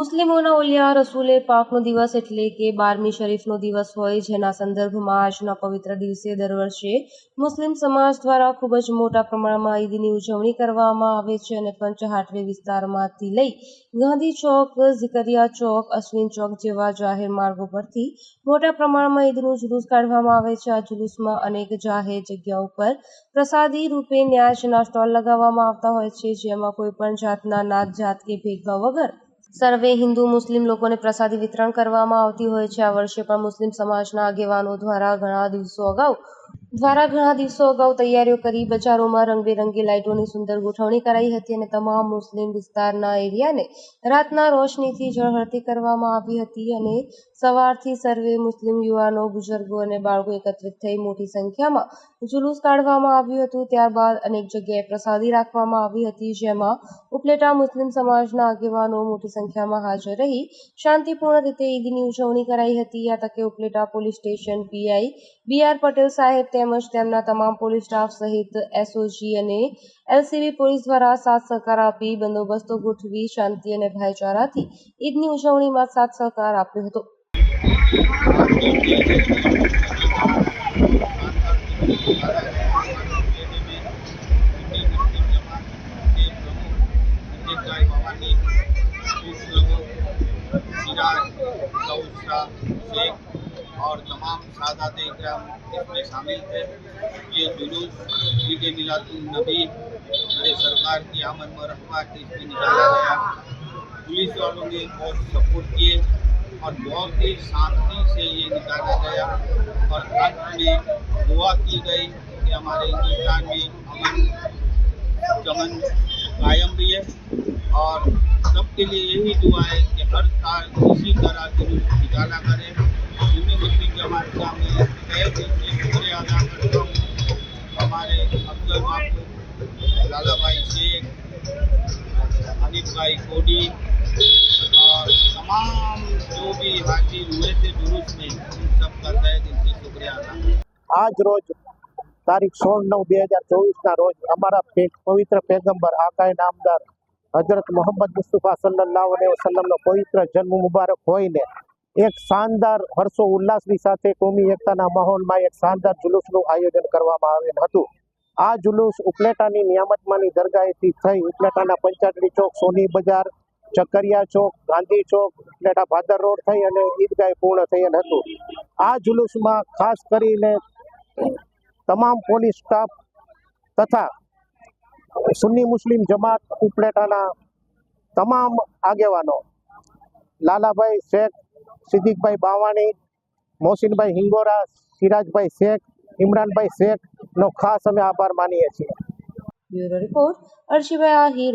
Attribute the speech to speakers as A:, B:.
A: મુસ્લિમોના ઓલિયા રસૂલે પાકનો દિવસ એટલે કે બારમી શરીફનો દિવસ હોય, જેના સંદર્ભમાં આજના પવિત્ર દિવસે દર વર્ષે મુસ્લિમ સમાજ દ્વારા ખૂબ જ મોટા પ્રમાણમાં ઈદની ઉજવણી કરવામાં આવે છે અને પંચહાટવે વિસ્તારમાંથી લઈ ગાંધી ચોક, ઝિકરિયા ચોક, અશ્વિન ચોક જેવા જાહેર માર્ગો પરથી મોટા પ્રમાણમાં ઈદનું જુલુસ કાઢવામાં આવે છે. આ જુલુસમાં અનેક જાહેર જગ્યાઓ પર પ્રસાદી રૂપે ન્યાજના સ્ટોલ લગાવવામાં આવતા હોય છે, જેમાં કોઈ પણ જાતના નાત જાત કે ભેદભાવ વગર સર્વે હિન્દુ મુસ્લિમ લોકોને પ્રસાદી વિતરણ કરવામાં આવતી હોય છે. આ વર્ષે પણ મુસ્લિમ સમાજના આગેવાનો દ્વારા ઘણા દિવસો અગાઉ દ્વારા ઘણા દિવસો અગાઉ તૈયારીઓ કરી, બજારોમાં રંગબેરંગી લાઇટોની સુંદર ગોઠવણી કરાઈ હતી અને તમામ મુસ્લિમ વિસ્તારના એરિયાને રાતના રોશનીથી ઝળહળતી કરવામાં આવી હતી અને સવારથી સર્વે મુસ્લિમ યુવાનો, બુઝુર્ગો અને બાળકો એકત્રિત થઈ મોટી સંખ્યામાં જુલુસ કાઢવામાં આવ્યું હતું. ત્યારબાદ અનેક જગ્યાએ પ્રસાદી રાખવામાં આવી હતી, જેમાં ઉપલેટા મુસ્લિમ સમાજના આગેવાનો મોટી સંખ્યામાં હાજર રહી, શાંતિપૂર્ણ રીતે ઈદની ઉજવણી કરાઈ હતી. આ તકે Upleta police station PI B R Patel સાહેબ તેમજ તેમના તમામ પોલીસ સ્ટાફ સહિત એસઓજી અને એલસીબી પોલીસ દ્વારા સાથ સહકાર આપી બંદોબસ્તો ગોઠવી શાંતિ અને ભાઈચારાથી ઈદની ઉજવણીમાં સાથ સહકાર આપ્યો હતો.
B: સિરાજ ગૌસા और तमाम सादात इकराम इसमें शामिल थे। ये जुलूस ईद मिलादुलनबी मेरे सरकार की आमद में के इसमें निकाला गया। पुलिस वालों ने बहुत सपोर्ट किए और बहुत ही शांति से ये निकाला गया और अंत में दुआ की गई कि हमारे हिंदुस्तान में अमन, चमन कायम भी है और सबके लिए यही दुआ है कि हर साल इसी तरह जुलूस निकाला करें। मुस्लिम जमात का मैं तय दिल से शुक्रिया अदा करता हूँ हमारे अब्दुल महमूद लाला भाई शेख अनिल भाई कोडी और तमाम जो भी हाजिर हुए थे जुलूस में उन सबका तय दिल से शुक्रिया अदा करता हूं।
C: આજ રોજ તારીખ સોળ નવ બે હજાર ચોવીસના રોજ અમારા પે- પવિત્ર પેગંબર આકાય નામદાર હજરત મોહમ્મદ મુસ્તફા સલ્લલ્લાહુ અલૈહિ વસલ્લમનો પવિત્ર જન્મ મુબારક હોઈને એક શાનદાર હર્ષો ઉલ્લાસની સાથે કોમી એકતાના માહોલમાં એક શાનદાર જુલુસનું આયોજન કરવામાં આવેલ હતું. આ જુલુસ ઉપલેટાની નિયામતમાંની દરગાહેથી થઈ. ઉપલેટાના પંચાટડી ચોક, સોની બજાર, ચકરિયા ચોક, ગાંધી ચોક, ઉપલેટા ભાદર રોડ થઈ અને ઈદગાહ પૂર્ણ થયેલ હતું. આ જુલુસમાં ખાસ કરીને તમામ પોલીસ સ્ટાફ તથા સુન્ની મુસ્લિમ જમાત ઉપલેટાના તમામ આગેવાનો, લાલાભાઈ શેખ સિદ્દીકભાઈ બાવાણી, મોહસિનભાઈ હિંગોરા, સિરાજભાઈ શેખ, ઇમરાનભાઈ શેખનો ખાસ અમે આભાર માનીએ છીએ.
A: Bureau report Arshibhai Ahir